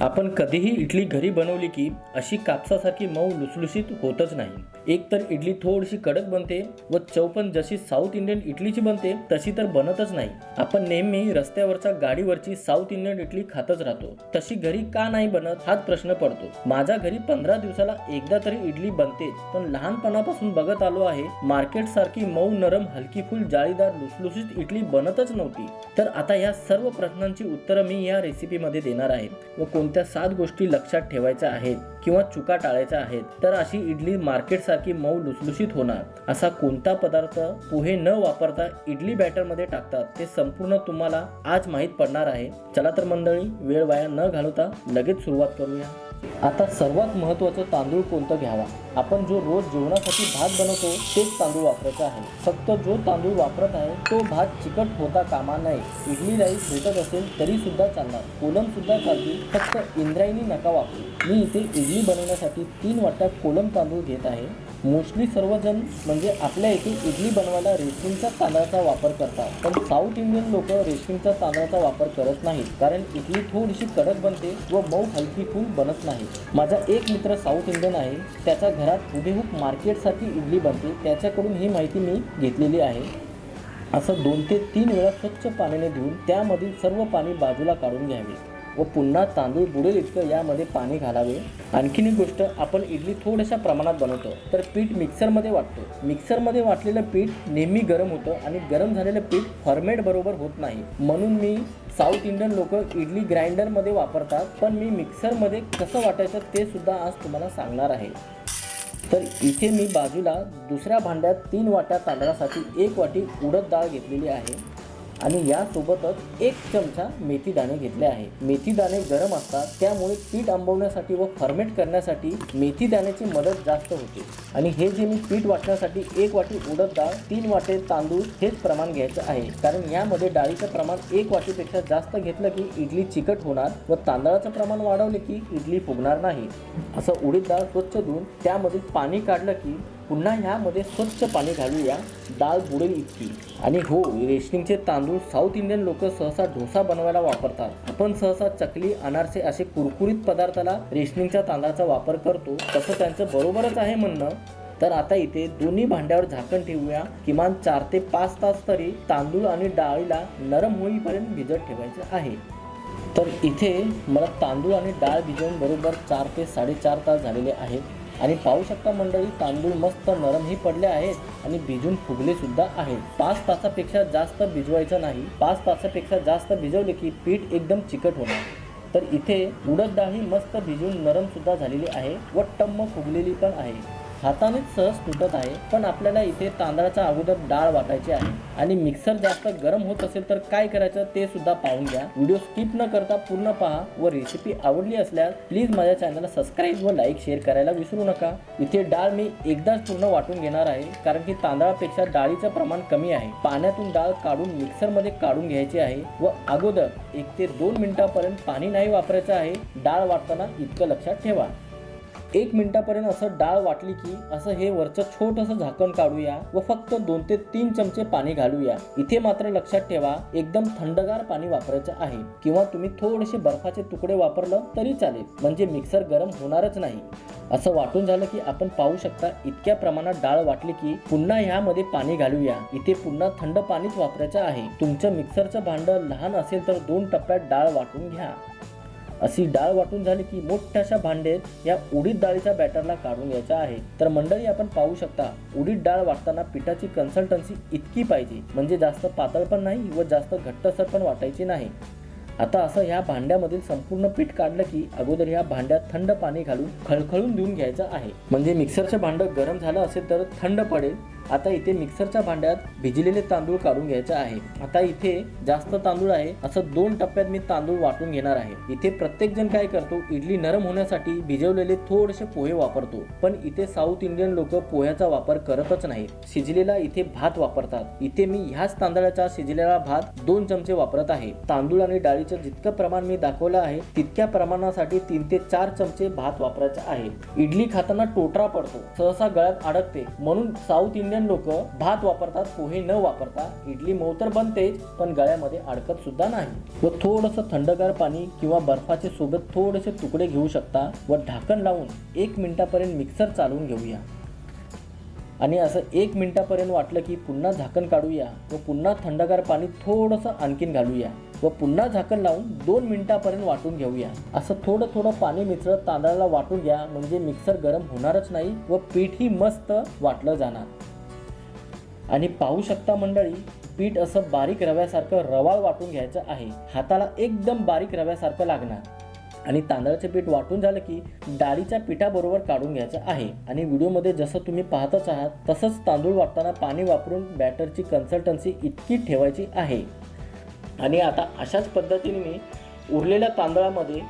आपण कधीही इडली घरी बनवली की अशी कापसासारखी मऊ लुसलुशीत होतच नाही. एक तर इडली थोडीशी कडक बनते व चव पण जशी साऊथ इंडियन इडलीची बनते तशी तर बनतच नाही. आपण नेहमी रस्त्यावरच्या गाडीवरची साऊथ इंडियन इडली खातच राहतो. तशी घरी का नाही बनत हाच प्रश्न पडतो. माझ्या घरी पंधरा दिवसाला एकदा तरी इडली बनते पण लहानपणापासून बघत आलो आहे मार्केट सारखी मऊ नरम हलकी फुल जाळीदार लुसलुशीत इडली बनतच नव्हती. तर आता या सर्व प्रश्नांची उत्तरं मी या रेसिपीमध्ये देणार आहे व कोणत्या सात गोष्टी लक्षात ठेवायच्या आहेत किंवा चुका टाळायच्या आहेत तर अशी इडली मार्केट की मऊ लुसलुशीत होणार. असा कोणता पदार्थ पोहे न वापरता इडली बॅटरमध्ये टाकतात ते संपूर्ण तुम्हाला आज माहीत पडणार आहे. चला तर मंडळी वेळ वाया न घालवता लगेच सुरुवात करूया. आता सर्वात महत्त्वाचं तांदूळ कोणतं घ्यावा? आपण जो रोज जेवणासाठी भात बनवतो तेच तांदूळ वापरायचा आहे. फक्त जो तांदूळ वापरत आहे तो भात चिकट होता कामा नये. इडली राईस भेटत असेल तरी सुद्धा चालणार. कोलम सुद्धा चालतील फक्त इंद्रायणी नका वापरू. मी इथे इडली बनवण्यासाठी तीन वाट्या कोलम तांदूळ घेत आहे. मोस्टली सर्वजण म्हणजे आपल्या इथे इडली बनवायला रेशनिंगच्या तांदळाचा वापर करतात. पण साऊथ इंडियन लोक रेशनिंगच्या तांदळाचा वापर करत नाहीत. कारण इडली थोडीशी कडक बनते व मऊ हलकी फूल बनत नाही. माझा एक मित्र साऊथ इंडियन आहे. त्याच्या घरात हुबेहूब मार्केटसाठी इडली बनते. त्याच्याकडून ही माहिती मी घेतलेली आहे. असं दोन ते तीन वेळा स्वच्छ पाण्याने धुवून त्यामधील सर्व पाणी बाजूला काढून घ्यावे. व पुन्हा तांदूळ बुडेल इतकं यामध्ये पाणी घालावे. आणखीन एक गोष्ट आपण इडली थोड्याशा प्रमाणात बनवतो तर पीठ मिक्सरमध्ये वाटतो. मिक्सरमध्ये वाटलेलं पीठ नेहमी गरम होतं आणि गरम झालेलं पीठ फॉर्मेट बरोबर होत नाही. म्हणून मी साऊथ इंडियन लोक इडली ग्राइंडरमध्ये वापरतात पण मी मिक्सरमध्ये कसं वाटायचं ते सुद्धा आज तुम्हाला सांगणार आहे. तर इथे मी बाजूला दुसऱ्या भांड्यात तीन वाट्या तांदळासाठी एक वाटी उडद डाळ घेतलेली आहे. आणि यासोबतच एक चमचा मेथी दाणे घेतले आहे. मेथी दाणे गरम असतात त्यामुळे पीठ आंबवण्यासाठी व फर्मेट करण्यासाठी मेथी दाण्याची मदत जास्त होते. आणि हे जे मी पीठ वाटण्यासाठी एक वाटी उडद डाळ तीन वाटे तांदूळ हेच प्रमाण घ्यायचं आहे. कारण यामध्ये डाळीचं प्रमाण एक वाटीपेक्षा जास्त घेतलं की इडली चिकट होणार व तांदळाचं प्रमाण वाढवले की इडली फुगणार नाही. असं उडीद डाळ स्वच्छ धुवून त्यामध्ये पाणी काढलं की पुन्हा ह्यामध्ये स्वच्छ पाणी घालूया. डाळ बुडेल इतकी. आणि हो रेशनिंगचे तांदूळ साऊथ इंडियन लोक सहसा डोसा बनवायला वापरतात. आपण सहसा चकली अनारसे असे कुरकुरीत पदार्थाला रेशनिंगच्या तांदळाचा वापर करतो. तसं त्यांचं बरोबरच आहे म्हणणं. तर आता इथे दोन्ही भांड्यावर झाकण ठेवूया. किमान चार ते पाच तास तरी तांदूळ आणि डाळीला नरम होईपर्यंत भिजत ठेवायचं आहे. तर इथे मला तांदूळ आणि डाळ भिजवून बरोबर चार ते साडेचार तास झालेले आहेत. आणि पाहू शकता मंडळी तांदूळ मस्त नरमही पडले आहेत आणि भिजून फुगले सुद्धा आहेत. पाच तासापेक्षा जास्त भिजवायचं नाही. पाच तासापेक्षा जास्त भिजवले की पीठ एकदम चिकट होणार. तर इथे उडद डाळ ही मस्त भिजून नरम सुद्धा झालेली आहे व टम्म फुगलेली पण आहे. हातानेच सहज तुटत आहे पण आपल्याला इथे तांदळाच्या अगोदर डाळ वाटायची आहे आणि मिक्सर जास्त गरम होत असेल तर काय करायचं ते सुद्धा पाहून घ्या. व्हिडिओ स्किप न करता पूर्ण पहा व रेसिपी आवडली असल्यास प्लीज माझ्या चॅनलला सबस्क्राईब व लाईक शेअर करायला विसरू नका. इथे डाळ मी एकदाच पूर्ण वाटून घेणार आहे कारण की तांदळापेक्षा डाळीचं प्रमाण कमी आहे. पाण्यातून डाळ काढून मिक्सरमध्ये काढून घ्यायची आहे व अगोदर एक ते दोन मिनिटापर्यंत पाणी नाही वापरायचं आहे. डाळ वाटताना इतकं लक्षात ठेवा. एक मिनिटापर्यंत असं डाळ वाटली की असं हे वरचं छोटंसं झाकण काढूया व फक्त दोन ते तीन चमचे पाणी घालूया. इथे मात्र लक्षात ठेवा एकदम थंडगार पाणी वापरायचं आहे. किंवा तुम्ही थोडेसे बर्फाचे तुकडे वापरलं तरी चालेल. म्हणजे मिक्सर गरम होणारच नाही. असं वाटून झालं की आपण पाहू शकता इतक्या प्रमाणात डाळ वाटली की पुन्हा ह्यामध्ये पाणी घालूया. इथे पुन्हा थंड पाणीच वापरायचं आहे. तुमचं मिक्सरचं भांडं लहान असेल तर दोन टप्प्यात डाळ वाटून घ्या. अशी डाळ वाटून झाली की मोठ्याशा भांडेत या उडीद डाळीच्या बॅटरला काढून घ्यायचा आहे. तर मंडळी आपण पाहू शकता उडीद डाळ वाटताना पिठाची कन्सल्टन्सी इतकी पाहिजे. म्हणजे जास्त पातळ पण नाही व जास्त घट्टसर पण वाटायची नाही. आता असं ह्या भांड्यामधील संपूर्ण पीठ काढलं की अगोदर ह्या भांड्यात थंड पाणी घालून खळखळून देऊन घ्यायचं आहे. म्हणजे मिक्सरचं भांडं गरम झालं असेल तर थंड पडेल. आता इथे मिक्सरच्या भांड्यात भिजलेले तांदूळ काढून घ्यायचे आहे. आता इथे जास्त तांदूळ आहे. असं दोन टप्प्यात मी तांदूळ वाटून घेणार आहे. इथे प्रत्येक जण काय करतो इडली नरम होण्यासाठी भिजवलेले थोडेसे पोहे वापरतो. पण इथे साऊथ इंडियन लोक पोह्याचा वापर करतच नाही शिजलेला इथे भात वापरतात. इथे मी ह्याच तांदळाचा शिजलेला भात दोन चमचे वापरत आहे. तांदूळ आणि डाळीचं जितकं प्रमाण मी दाखवलं आहे तितक्या प्रमाणासाठी तीन ते चार चमचे भात वापरायचा आहे. इडली खाताना टोटरा पडतो. सहसा गळ्यात अडकते. म्हणून साऊथ इंडियन इंडियन लोक भात वापरतात पोहे न वापरता. इडली मऊ तर बनतेच पण गळ्यामध्ये अडकत सुद्धा नाही. व थोडंसं थंडगार पाणी किंवा बर्फाचे सोबत थोडेसे तुकडे घेऊ शकता व ढाकण लावून एक मिनिटापर्यंत मिक्सर चालवून घेऊया. आणि असं एक मिनिटापर्यंत वाटलं की पुन्हा झाकण काढूया व पुन्हा थंडगार पाणी थोडंसं आणखीन घालूया व पुन्हा झाकण लावून दोन मिनिटापर्यंत वाटून घेऊया. असं थोडं थोडं पाणी मिसळत तांदळाला वाटून घ्या म्हणजे मिक्सर गरम होणारच नाही व पीठही मस्त वाटलं जाणार. आणि पाहू शकता मंडळी पीठ असं बारीक रव्यासारखं रवाळ वाटून घ्यायचं आहे. हाताला एकदम बारीक रव्यासारखं लागणार. आणि तांदळाचे पीठ वाटून झालं की डाळीच्या पिठाबरोबर काढून घ्यायचं आहे. आणि व्हिडिओमध्ये जसं तुम्ही पाहतच आहात तसंच तांदूळ वाटताना पाणी वापरून बॅटरची कन्सल्टन्सी इतकी ठेवायची आहे. आणि आता अशाच पद्धतीने मी उरलेल्या तांदळामध्ये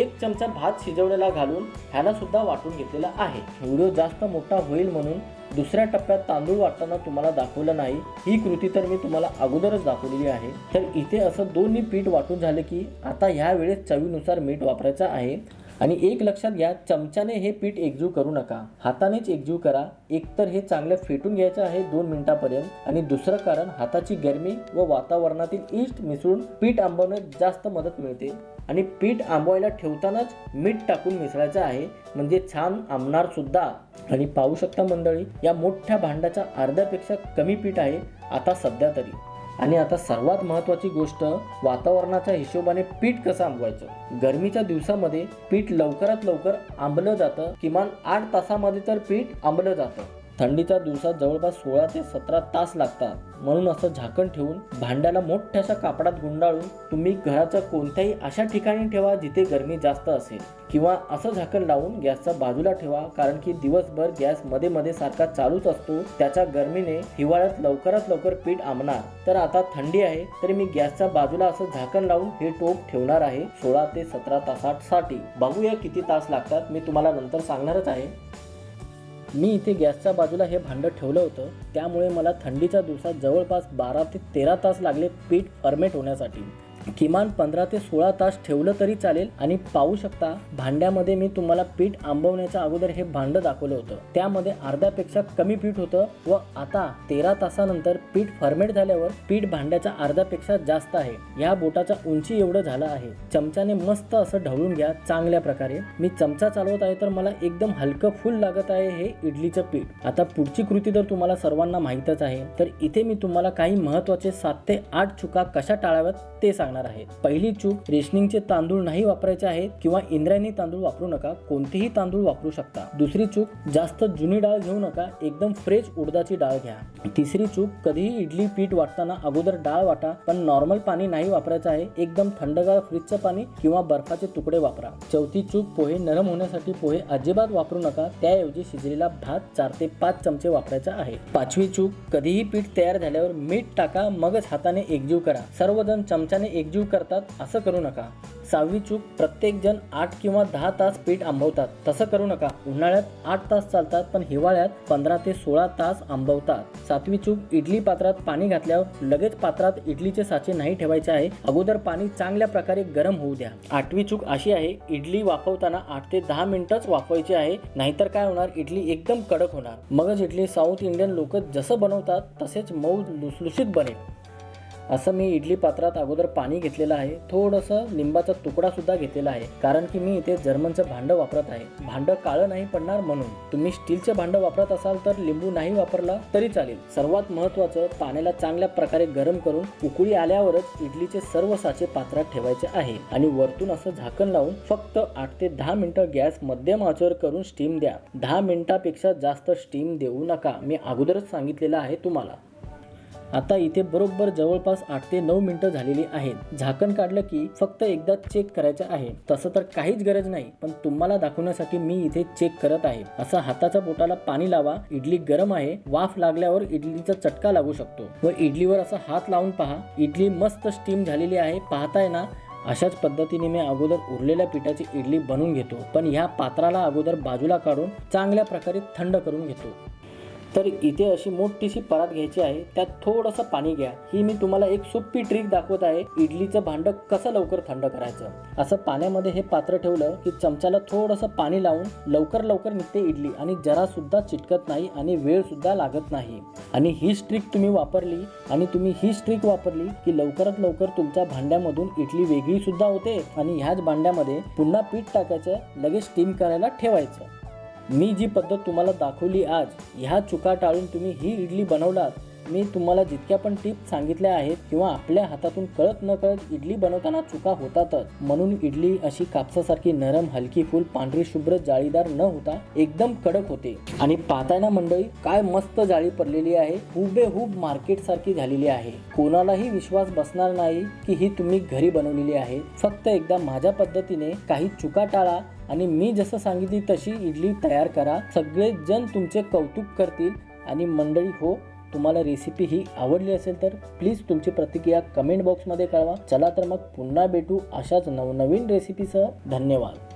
एक चमचा भात शिजवलेला घालून ह्यालासुद्धा वाटून घेतलेला आहे. व्हिडिओ जास्त मोठा होईल म्हणून दुसऱ्या टप्प्यात तांदूळ वाटताना तुम्हाला दाखवलं नाही. ही कृती तर मी तुम्हाला अगोदरच दाखवलेली आहे. तर इथे असं दोन्ही पीठ वाटून झालं की आता ह्या वेळेस चवीनुसार मीठ वापरायचं आहे. आणि एक लक्षात घ्या चमच्याने हे पीठ एकजीव करू नका. हातानेच एकजीव करा. एकतर हे चांगलं फेटून घ्यायचं आहे दोन मिनिटापर्यंत. आणि दुसरं कारण हाताची गरमी व वातावरणातील इष्ट मिसळून पीठ आंबवण्यात जास्त मदत मिळते. आणि पीठ आंबवायला ठेवतानाच मीठ टाकून मिसळायचं आहे. म्हणजे छान आंबणार सुद्धा. आणि पाहू शकता मंडळी या मोठ्या भांड्याच्या अर्ध्यापेक्षा कमी पीठ आहे आता सध्या तरी. आणि आता सर्वात महत्त्वाची गोष्ट वातावरणाच्या हिशोबाने पीठ कसं आंबवायचं? गरमीच्या दिवसामध्ये पीठ लवकरात लवकर आंबलं जातं. किमान आठ तासामध्ये तर पीठ आंबलं जातं. थंडीच्या दिवसात जवळपास सोळा ते सतरा तास लागतात. म्हणून असं झाकण ठेवून भांड्याला मोठ्याशा कापडात गुंडाळून तुम्ही घराच्या कोणत्याही अशा ठिकाणी ठेवा जिथे गरमी जास्त असेल. किंवा असं झाकण लावून गॅसचा बाजूला ठेवा कारण की दिवसभर गॅसमध्ये मध्ये सारखा चालूच असतो. त्याच्या गरमीने हिवाळ्यात लवकरात लवकर पीठ आंबणार. तर आता थंडी आहे तर मी गॅसच्या बाजूला असं झाकण लावून हे टोप ठेवणार आहे सोळा ते सतरा तासासाठी. बघूया किती तास लागतात मी तुम्हाला नंतर सांगणारच आहे. मी इथे गॅसच्या बाजूला हे भांडं ठेवलं होतं. त्यामुळे मला थंडीच्या दिवसात जवळपास बारा ते तेरा तास लागले पीठ फर्मेट होण्यासाठी. किमान पंधरा ते सोळा तास ठेवलं तरी चालेल आणि पाहू शकता भांड्यामध्ये मी तुम्हाला पीठ आंबवण्याच्या अगोदर हे भांडं दाखवलं होतं. त्यामध्ये अर्ध्यापेक्षा कमी पीठ होतं व आता तेरा तासानंतर पीठ फर्मेट झाल्यावर पीठ भांड्याच्या अर्ध्यापेक्षा जास्त आहे. या बोटाच्या उंची एवढं झालं आहे. चमच्याने मस्त असं ढवळून घ्या चांगल्या प्रकारे. मी चमचा चालवत आहे तर मला एकदम हलकं फुल लागत आहे हे इडलीचं पीठ. आता पुढची कृती तर तुम्हाला सर्वांना माहीतच आहे. तर इथे मी तुम्हाला काही महत्त्वाचे सात ते आठ चुका कशा टाळाव्यात ते सांगणार आहे. पहिली चूक रेशनिंगचे तांदूळ नाही वापरायचे आहेत किंवा इंद्रायणी तांदूळ वापरू नका कोणतेही तांदूळ वापरू शकता. दुसरी चूक जास्त जुनी डाळ घेऊ नका एकदम फ्रेश उडदाची डाळ घ्या. तिसरी चूक कधीही इडली पीठ वाटताना अगोदर डाळ वाटा पण नॉर्मल पाणी नाही वापरायचं आहे एकदम थंडगार फ्रीजचं पाणी किंवा बर्फाचे तुकडे वापरा. चौथी चूक पोहे नरम होण्यासाठी पोहे अजिबात वापरू नका त्याऐवजी शिजलेला भात चार ते पाच चमचे वापरायचा आहे. पाचवी चूक कधीही पीठ तयार झाल्यावर मीठ टाका मगच हाताने एकजीव करा. सर्वजण चमच्याने एकजीव करतात असं करू नका. सहावी चूक प्रत्येक जण आठ किंवा दहा तास पीठ आंबवतात. तसं करू नका. उन्हाळ्यात आठ तास चालतात पण हिवाळ्यात पंधरा ते सोळा तास आंबवतात. सातवी चूक इडली पात्रात पाणी घातल्यावर लगेच पात्रात इडलीचे साचे नाही ठेवायचे आहे. अगोदर पाणी चांगल्या प्रकारे गरम होऊ द्या. आठवी चूक अशी आहे इडली वाफवताना आठ ते दहा मिनिटच वाफवायची आहे नाहीतर काय होणार? इडली एकदम कडक होणार. मगच इडली साऊथ इंडियन लोक जसं बनवतात तसेच मऊ लुसलुशीत बनेल. असं मी इडली पात्रात अगोदर पाणी घेतलेलं आहे. थोडंसं लिंबाचा तुकडासुद्धा घेतलेला आहे. कारण की मी इथे जर्मनचं भांडं वापरत आहे. भांडं काळं नाही पडणार म्हणून. तुम्ही स्टीलचे भांडं वापरत असाल तर लिंबू नाही वापरला तरी चालेल. सर्वात महत्त्वाचं पाण्याला चांगल्या प्रकारे गरम करून उकळी आल्यावरच इडलीचे सर्व साचे पात्रात ठेवायचे आहे. आणि वरतून असं झाकण लावून फक्त आठ ते दहा मिनिटं गॅस मध्यम आचेवर करून स्टीम द्या. दहा मिनिटापेक्षा जास्त स्टीम देऊ नका. मी अगोदरच सांगितलेलं आहे तुम्हाला. आता इथे बरोबर जवळपास आठ ते नऊ मिनिटं झालेली आहेत. झाकण काढलं की फक्त एकदा चेक करायचं आहे. तसं तर काहीच गरज नाही पण तुम्हाला दाखवण्यासाठी मी इथे चेक करत आहे. असं हाताच्या बोटाला पाणी लावा. इडली गरम आहे. वाफ लागल्यावर इडलीचा चटका लागू शकतो. व इडलीवर असा हात लावून पहा. इडली मस्त स्टीम झालेली आहे. पाहताय ना? अशाच पद्धतीने मी अगोदर उरलेल्या पिठाची इडली बनवून घेतो. पण ह्या पात्राला अगोदर बाजूला काढून चांगल्या प्रकारे थंड करून घेतो. तर इथे अशी मोठीशी परात घ्यायची आहे. त्यात थोडंसं पाणी घ्या. ही मी तुम्हाला एक सोपी ट्रिक दाखवत आहे इडलीचं भांडं कसं लवकर थंड करायचं. असं पाण्यामध्ये हे पात्र ठेवलं की चमच्याला थोडंसं पाणी लावून लवकर लवकर निघते इडली आणि जरा सुद्धा चिटकत नाही आणि वेळ सुद्धा लागत नाही. आणि ही ट्रिक तुम्ही वापरली आणि तुम्ही ही ट्रिक वापरली की लवकरात लवकर तुमच्या भांड्यामधून इडली वेगळी सुद्धा होते आणि ह्याच भांड्यामध्ये पुन्हा पीठ टाकायचं लगेच स्टीम करायला ठेवायचं. मी जी पद्धत तुम्हाला दाखवली आज ह्या चुका टाळून तुम्ही ही इडली बनवलात मी तुम्हाला जितक्या पण टिप्स सांगितल्या आहेत किंवा आपल्या हातातून कळत न कळत इडली बनवताना चुका होतातच. म्हणून इडली अशी कापसासारखी नरम हलकी फुल पांढरी शुभ्र जाळीदार न होता एकदम कडक होते. आणि पाहताना मंडळी काय मस्त जाळी पडलेली आहे हुबेहूब मार्केट सारखी झालेली आहे. कोणालाही विश्वास बसणार नाही की ही तुम्ही घरी बनवलेली आहे. फक्त एकदा माझ्या पद्धतीने काही चुका टाळा आणि मी जसं सांगितली तशी इडली तयार करा. सगळेजण तुमचे कौतुक करतील आणि मंडळी हो तुम्हाला रेसिपी ही आवडली असेल तर प्लीज तुमची प्रतिक्रिया कमेंट बॉक्समध्ये कळवा. चला तर मग पुन्हा भेटू अशाच नवनवीन रेसिपीसह धन्यवाद.